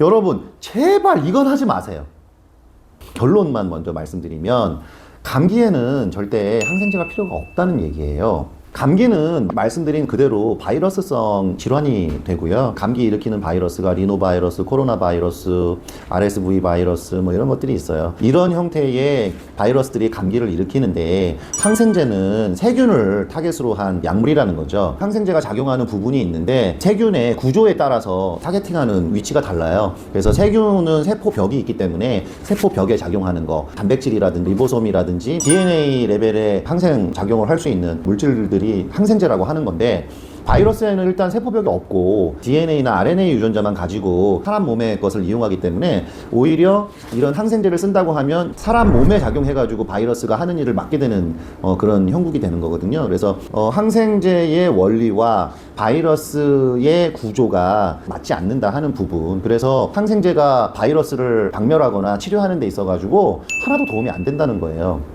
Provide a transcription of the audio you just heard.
여러분, 제발 이건 하지 마세요. 결론만 먼저 말씀드리면 감기에는 절대 항생제가 필요가 없다는 얘기예요. 감기는 말씀드린 그대로 바이러스성 질환이 되고요. 감기 일으키는 바이러스가 리노바이러스, 코로나 바이러스, RSV 바이러스 뭐 이런 것들이 있어요. 이런 형태의 바이러스들이 감기를 일으키는데 항생제는 세균을 타겟으로 한 약물이라는 거죠. 항생제가 작용하는 부분이 있는데 세균의 구조에 따라서 타겟팅하는 위치가 달라요. 그래서 세균은 세포 벽이 있기 때문에 세포 벽에 작용하는 거, 단백질이라든지 리보솜이라든지 DNA 레벨의 항생 작용을 할 수 있는 물질들이 항생제라고 하는 건데 바이러스에는 일단 세포벽이 없고 DNA나 RNA 유전자만 가지고 사람 몸의 것을 이용하기 때문에 오히려 이런 항생제를 쓴다고 하면 사람 몸에 작용해가지고 바이러스가 하는 일을 맡게 되는 어, 그런 형국이 되는 거거든요. 그래서 어, 항생제의 원리와 바이러스의 구조가 맞지 않는다 하는 부분. 그래서 항생제가 바이러스를 박멸하거나 치료하는 데 있어가지고 하나도 도움이 안 된다는 거예요.